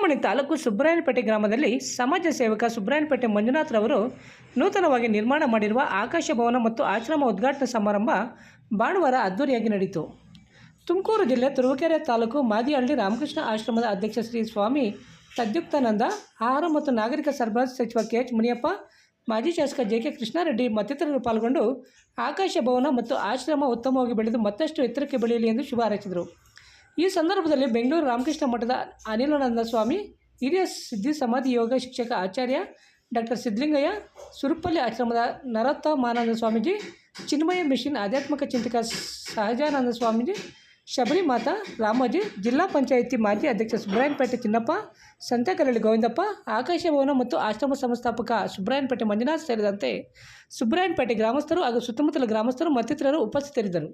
ಚಿಂತಾಮಣಿ ತಾಲೂಕು ಸುಬ್ರಾಯನಪೇಟೆ ಗ್ರಾಮದಲ್ಲಿ ಸಮಾಜ ಸೇವಕ ಸುಬ್ರಾಯನಪೇಟೆ ಮಂಜುನಾಥ್ ರವರು ನೂತನವಾಗಿ ನಿರ್ಮಾಣ ಮಾಡಿರುವ ಆಕಾಶ ಭವನ ಮತ್ತು ಆಶ್ರಮ ಉದ್ಘಾಟನಾ ಸಮಾರಂಭ ಭಾನುವಾರ ಅದ್ದೂರಿಯಾಗಿ ನಡೆಯಿತು. ತುಮಕೂರು ಜಿಲ್ಲೆ ತುರುವಕೆರೆ ತಾಲೂಕು ಮಾದಿಹಳ್ಳಿ ರಾಮಕೃಷ್ಣ ಆಶ್ರಮದ ಅಧ್ಯಕ್ಷ ಶ್ರೀ ಸ್ವಾಮಿ ತದ್ಯುಕ್ತಾನಂದ, ಆಹಾರ ಮತ್ತು ನಾಗರಿಕ ಸರಬರಾಜು ಸಚಿವ ಕೆ ಎಚ್ ಮುನಿಯಪ್ಪ, ಮಾಜಿ ಶಾಸಕ ಜೆ ಕೆ ಕೃಷ್ಣಾರೆಡ್ಡಿ ಮತ್ತಿತರರು ಪಾಲ್ಗೊಂಡು ಆಕಾಶ ಭವನ ಮತ್ತು ಆಶ್ರಮ ಉತ್ತಮವಾಗಿ ಬೆಳೆದು ಮತ್ತಷ್ಟು ಎತ್ತರಕ್ಕೆ ಬೆಳೆಯಲಿ ಎಂದು ಶುಭ ಹಾರೈಸಿದರು. ಈ ಸಂದರ್ಭದಲ್ಲಿ ಬೆಂಗಳೂರು ರಾಮಕೃಷ್ಣ ಮಠದ ಅನಿಲಾನಂದ ಸ್ವಾಮಿ, ಹಿರಿಯ ಸಿದ್ಧಿ ಸಮಾಧಿ ಯೋಗ ಶಿಕ್ಷಕ ಆಚಾರ್ಯ ಡಾಕ್ಟರ್ ಸಿದ್ಧಲಿಂಗಯ್ಯ, ಸುರುಪಲ್ಲಿ ಆಶ್ರಮದ ನರೋತ್ತಮಾನಂದ ಸ್ವಾಮೀಜಿ, ಚಿನ್ಮಯ ಮಿಷನ್ ಆಧ್ಯಾತ್ಮಿಕ ಚಿಂತಕ ಸಹಜಾನಂದ ಸ್ವಾಮೀಜಿ ಶಬರಿ ಮಾತಾ ರಾಮೋಜಿ, ಜಿಲ್ಲಾ ಪಂಚಾಯಿತಿ ಮಾಜಿ ಅಧ್ಯಕ್ಷ ಸುಬ್ರಾಯಣಪೇಟೆ ಚಿನ್ನಪ್ಪ, ಸಂತೆಕರಳ್ಳಿ ಗೋವಿಂದಪ್ಪ, ಆಕಾಶ ಭವನ ಮತ್ತು ಆಶ್ರಮ ಸಂಸ್ಥಾಪಕ ಸುಬ್ರಾಯಣಪೇಟೆ ಮಂಜುನಾಥ್ ಸೇರಿದಂತೆ ಸುಬ್ರಾಯಣಪೇಟೆ ಗ್ರಾಮಸ್ಥರು ಹಾಗೂ ಸುತ್ತಮುತ್ತಲ ಗ್ರಾಮಸ್ಥರು ಮತ್ತಿತರರು ಉಪಸ್ಥಿತರಿದ್ದರು.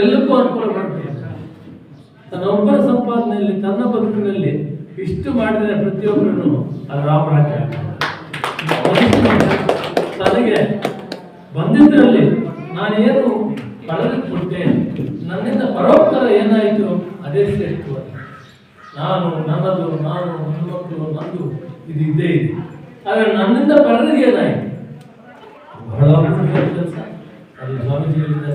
ಎಲ್ಲಕ್ಕೂ ಅನುಕೂಲ ಮಾಡಬೇಕು ತನ್ನೊಬ್ಬರ ಸಂಪಾದನೆಯಲ್ಲಿ, ತನ್ನ ಬದುಕಿನಲ್ಲಿ ಇಷ್ಟು ಮಾಡಿದರೆ ಪ್ರತಿಯೊಬ್ಬರನ್ನು ರಾಮರಾಜ್ಯ ತನಗೆ ಬಂದಿದ್ದರಲ್ಲಿ ನಾನೇನು ಕಳೆದು ಕೊಟ್ಟೆ ನನ್ನಿಂದ ಪರೋಪಕಾರ ಏನಾಯಿತು, ಅದೇ ಶ್ರೇಷ್ಠ. ನಾನು, ನನ್ನದು, ನಾನು, ನನ್ನ ಮಕ್ಕಳು, ನಂದು ಇದು ಇದ್ದೇ ಇದೆ. ಆದರೆ ನನ್ನಿಂದ ಪರರಿಗೆ ಏನಾಯಿತು? ಬಹಳ ಕೆಲಸ. ಅದು ಸ್ವಾಮೀಜಿಗಳಿಂದ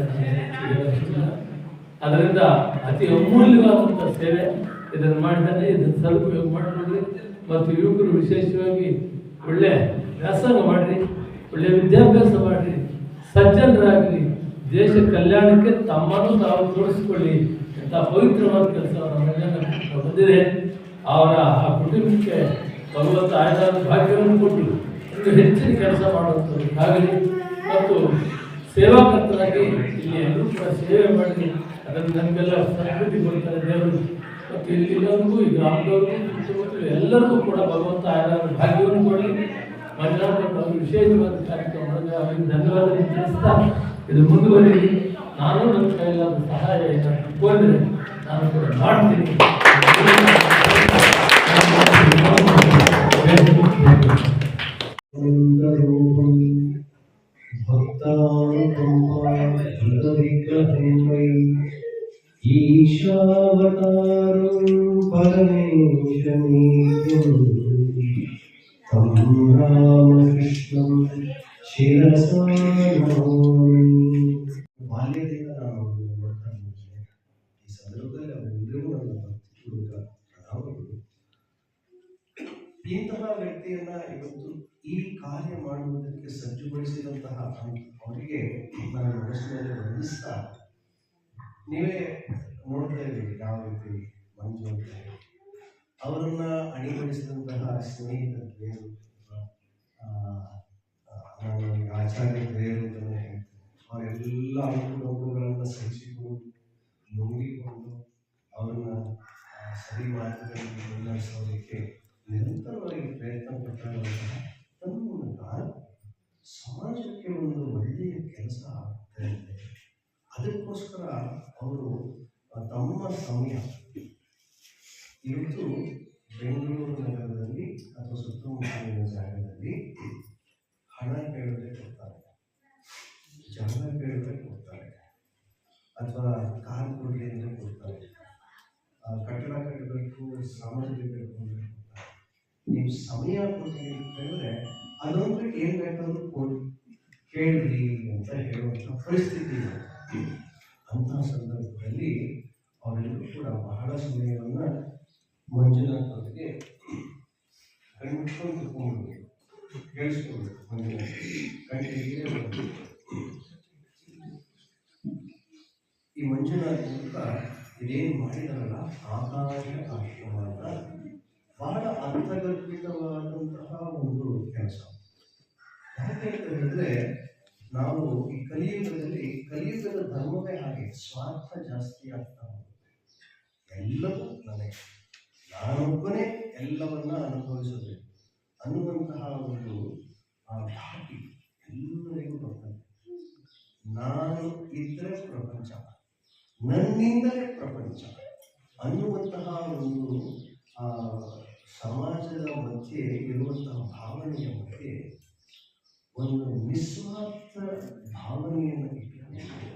ಅದರಿಂದ ಅತಿ ಅಮೂಲ್ಯವಾದಂಥ ಸೇವೆ ಇದನ್ನು ಮಾಡಿದ್ದಾರೆ. ಇದನ್ನು ಸದುಪಯೋಗ ಮಾಡಿಕೊಳ್ಳಿ ಮತ್ತು ಯುವಕರು ವಿಶೇಷವಾಗಿ ಒಳ್ಳೆ ವ್ಯಾಸಂಗ ಮಾಡಿರಿ, ಒಳ್ಳೆ ವಿದ್ಯಾಭ್ಯಾಸ ಮಾಡಿರಿ ಸಜ್ಜನರಾಗಿ ದೇಶ ಕಲ್ಯಾಣಕ್ಕೆ ತಮ್ಮನ್ನು ತಾವು ತೋರಿಸಿಕೊಳ್ಳಿ ಅಂತ ಪವಿತ್ರವಾದ ಕೆಲಸವನ್ನು ಬಂದಿದೆ. ಅವರ ಆ ಕುಟುಂಬಕ್ಕೆ ಭಗವಂತ ಆಯ್ದಾದ ಭಾಗ್ಯವನ್ನು ಕೊಟ್ಟು ಹೆಚ್ಚಿನ ಕೆಲಸ ಮಾಡುವಂಥದ್ದು ಆಗಲಿ ಮತ್ತು ಸೇವಾಕರ್ತರಾಗಿ ಇಲ್ಲಿ ಎಲ್ಲರೂ ಕೂಡ ಸೇವೆ ಮಾಡಿ ಅದನ್ನು ನಮಗೆಲ್ಲ ಸಂಸ್ಕೃತಿ ಕೊಡ್ತಾರೆ ದೇವರು. ಮತ್ತು ಇಲ್ಲಿನವ್ರಿಗೂ ಈ ಗ್ರಾಮದವ್ರಿಗೂ ಸುತ್ತಮುತ್ತಲು ಎಲ್ಲರಿಗೂ ಕೂಡ ಭಗವಂತ ಆರಾಧನೆ ಭಾಗ್ಯವನ್ನು ಕೊಡಿ. ಮಹಿಳಾ ವಿಶೇಷವಾದ ಕಾರ್ಯಕ್ರಮ ಧನ್ಯವಾದ ತಿಳಿಸ್ತಾ ಇದು ಮುಂದುವರಿ ನಾನು ನನ್ನ ಕೈಯಲ್ಲಾದ ಸಹಾಯ ಏನಾದರೂ ಕೋರಿದರೆ ನಾನು ಕೂಡ ಮಾಡ್ತೀನಿ. ಎಲ್ಲರೂ ಅವರೆಲ್ಲರೂ ನನ್ನ ಭಕ್ತಿ ಹುಡುಗ ಪ್ರಧಾನಗಳು ಇಂತಹ ವ್ಯಕ್ತಿಯನ್ನ ಇವತ್ತು ಈ ಕಾರ್ಯ ಮಾಡುವುದಕ್ಕೆ ಸಜ್ಜುಗೊಳಿಸಿದಂತಹ ಅವರಿಗೆ ನನ್ನ ಮನಸ್ಸಿನಲ್ಲಿ ವಂದಿಸ್ತಾ ನೀವೇ ನೋಡ್ತಾ ಇದ್ದೀರಿ ಯಾವ ರೀತಿ ಮಂಜು ಅಂತ ಹೇಳಿ. ಅವರನ್ನ ಅಣಿಗೊಳಿಸಿದಂತಹ ಸ್ನೇಹಿತರು ಬೇರು ನಾನು ಆಚಾರ್ಯ ಬೇರು ಅಂತಲೇ ಹೇಳ್ತೀನಿ ಅವರೆಲ್ಲ ಅನುಕೂಲಗಳನ್ನು ಸಹಿಸಿಕೊಂಡು ನುಂಗಿಕೊಂಡು ಅವರನ್ನ ಸರಿ ಮಾರ್ಗದಲ್ಲಿ ಮುನ್ನಡೆಸೋದಕ್ಕೆ ನಿರಂತರವಾಗಿ ಪ್ರಯತ್ನ ತನ್ನ ಮೂಲಕ ಸಮಾಜಕ್ಕೆ ಒಂದು ಒಳ್ಳೆಯ ಕೆಲಸ ಆಗ್ತಾ ಅದಕ್ಕೋಸ್ಕರ ಅವರು ತಮ್ಮ ಸಮಯ ಇವತ್ತು ಬೆಂಗಳೂರು ನಗರದಲ್ಲಿ ಅಥವಾ ಸುತ್ತಮುತ್ತಲಿನ ಜಾಗದಲ್ಲಿ ಹಣ ಕೇಳಿದ್ರೆ ಕೊಡ್ತಾರೆ. ಜಾಗ ಕೇಳಿದ್ರೆ ಕೊಡ್ತಾರೆ. ಅಥವಾ ಕಾರ್ ಕೊಡಲಿ ಅಂದರೆ ಕೊಡ್ತಾರೆ. ಕಟ್ಟಡ ಕಟ್ಟಬೇಕು ಸಾಮಾಜಿಕ ಬೇಕು ಅಂದರೆ ಕೊಡ್ತಾರೆ. ನೀವು ಸಮಯ ಕೊಡ್ತೀನಿ ಅಂತ ಹೇಳಿದ್ರೆ ಅದೊಂದು ಏನು ಬೇಕಾದರೂ ಕೊಡಿ. ಕೇಳ್ರಿ ಅಂತ ಹೇಳುವಂಥ ಪರಿಸ್ಥಿತಿ ಅಂತಹ ಸಂದರ್ಭದಲ್ಲಿ ಅವರಿಗೂ ಕೂಡ ಬಹಳ ಸಮಯವನ್ನು ಮಂಜುನಾಥವರಿಗೆ ಅವರಿಗೆ ತಗೊಂಡ್ಬೇಕು ಕೇಳಿಸ್ಕೊಳ್ಬೇಕು ಮಂಜುನಾಥ ಕಣ್ಣಿಗೆ ಈ ಮಂಜುನಾಥ ಮೂಲಕ ಇದೇನು ಮಾಡಿದಾರಲ್ಲ, ಆಕಾಶ, ಆಶ್ರಮ ಅಂತ ಬಹಳ ಅರ್ಥಗರ್ಭಿತವಾದಂತಹ ಒಂದು ಕೆಲಸ ಅಂತ ಹೇಳಿದ್ರೆ ನಾವು ಈ ಕಲಿಯುಗದಲ್ಲಿ, ಕಲಿಯುಗದ ಧರ್ಮವೇ ಹಾಗೆ ಸ್ವಾರ್ಥ ಜಾಸ್ತಿ ಆಗ್ತಾ ಹೋಗುತ್ತೆ. ಎಲ್ಲವೂ ನನಗೆ ನಾನೊಬ್ಬನೇ ಎಲ್ಲವನ್ನ ಅನುಭವಿಸಬೇಕು. ಅನ್ನುವಂತಹ ಒಂದು ಆ ಧಾಟಿ ಎಲ್ಲರಿಗೂ ಬರ್ತದೆ. ನಾನು ಇದ್ರೆ ಪ್ರಪಂಚ, ನನ್ನಿಂದಲೇ ಪ್ರಪಂಚ ಅನ್ನುವಂತಹ ಒಂದು ಆ ಸಮಾಜದ ಮಧ್ಯೆ ಇರುವಂತಹ ಭಾವನೆಯ ಮಧ್ಯೆ ಒಂದು ನಿಸ್ವಾರ್ಥ ಭಾವನೆಯನ್ನು ಇಟ್ಟುಕೊಂಡು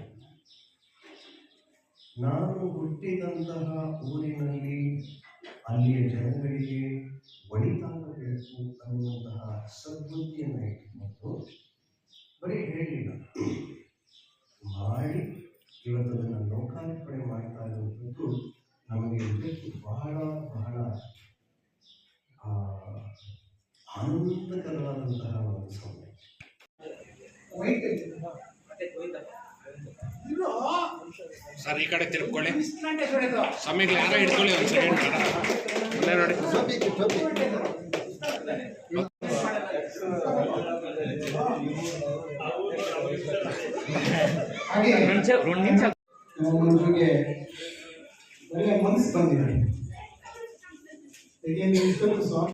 ನಾನು ಹುಟ್ಟಿದಂತಹ ಊರಿನಲ್ಲಿ ಅಲ್ಲಿಯ ಜನಗಳಿಗೆ ಒಳಿತಾಗಬೇಕು ಅನ್ನುವಂತಹ ಸದ್ಬುದ್ಧಿಯನ್ನು ಇಟ್ಟುಕೊಂಡು ಬರೀ ಹೇಳಿಲ್ಲ. ಮಾಡಿ ಇವತ್ತು ಅದನ್ನು ಲೋಕಾರ್ಪಣೆ ಮಾಡ್ತಾ ಇರುವಂಥದ್ದು ನಮಗೆ ಇದಕ್ಕೆ ಬಹಳ ಬಹಳ ಆನಂದಕರವಾದಂತಹ ಒಂದು ಸಮಯ ಸರ್ ಈ ಕಡೆ ತಿರ್ಕೊಳ್ಳಿ ಸ್ವಾಮಿಗಳು ಯಾರೋ ಹಿಡ್ಕೊಳ್ಳಿ ಒಂದು ಸೆಕೆಂಡ್ ಅಲ್ಲೇ ನೋಡಿ. ಮನಸ್ಸು ಬಂದಿದೆ